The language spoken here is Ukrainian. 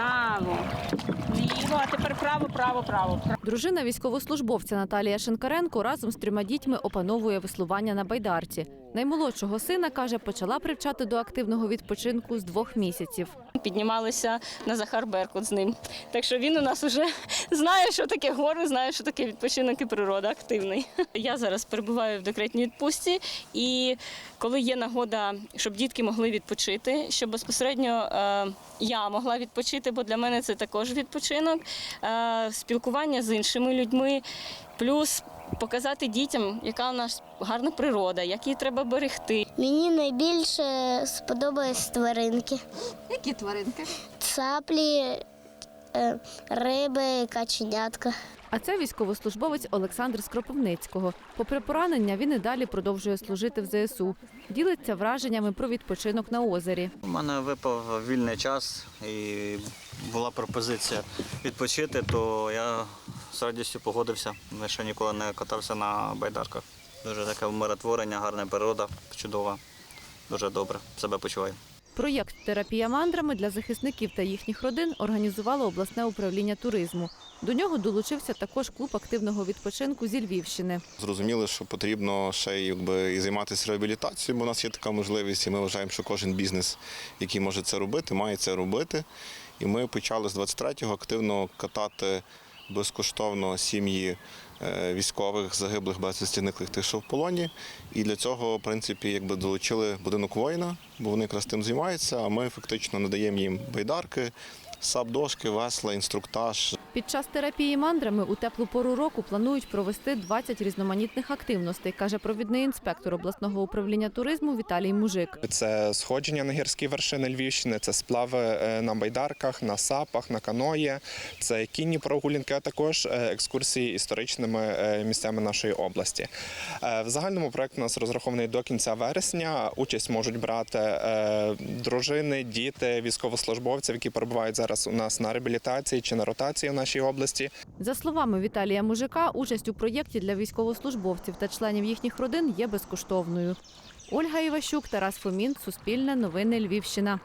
Право. Ліво, а тепер право, право, право. Дружина військовослужбовця Наталія Шинкаренко разом з трьома дітьми опановує веслування на байдарці. Наймолодшого сина каже, почала привчати до активного відпочинку з двох місяців. Піднімалися на Захар Беркут з ним. Так що він у нас вже знає, що таке гори, знає, що таке відпочинок і природа активний. Я зараз перебуваю в декретній відпустці, і коли є нагода, щоб дітки могли відпочити, щоб безпосередньо е, я могла відпочити, бо для мене це також відпочинок, е, спілкування з іншими людьми, плюс показати дітям, яка у нас гарна природа, як її треба берегти. Мені найбільше сподобались тваринки. Які тваринки? Цаплі, е, риби, каченятка. А це військовослужбовець Олександр Скроповницького. Попри поранення, він і далі продовжує служити в ЗСУ. Ділиться враженнями про відпочинок на озері. У мене випав вільний час і була пропозиція відпочити, то я з радістю погодився. Я ще ніколи не катався на байдарках. Дуже таке умиротворення, гарна природа, чудова. Дуже добре себе почуваю. Проєкт Терапія мандрами для захисників та їхніх родин організувало обласне управління туризму. До нього долучився також клуб активного відпочинку зі Львівщини. Зрозуміли, що потрібно ще якби, і займатися реабілітацією, бо у нас є така можливість, і ми вважаємо, що кожен бізнес, який може це робити, має це робити. І ми почали з 23-го активно катати безкоштовно сім'ї військових, загиблих безвісті зниклих тих, що в полоні. І для цього, в принципі, якби долучили будинок воїна, бо вони якраз тим займаються, а ми фактично надаємо їм байдарки, сап-дошки, весла, інструктаж, Під час терапії мандрами у теплу пору року планують провести 20 різноманітних активностей, каже провідний інспектор обласного управління туризму Віталій Мужик. Це сходження на гірські вершини Львівщини, це сплави е, на байдарках, на сапах, на каної, це кінні прогулянки, а також е, екскурсії історичними е, місцями нашої області. В загальному проект у нас розрахований до кінця вересня. Участь можуть брати дружини, діти, військовослужбовців, які перебувають зараз у нас на реабілітації чи на ротації в нашій області. За словами Віталія Мужика, участь у проєкті для військовослужбовців та членів їхніх родин є безкоштовною. Ольга Іващук, Тарас Фомін, Суспільне, Новини Львівщина.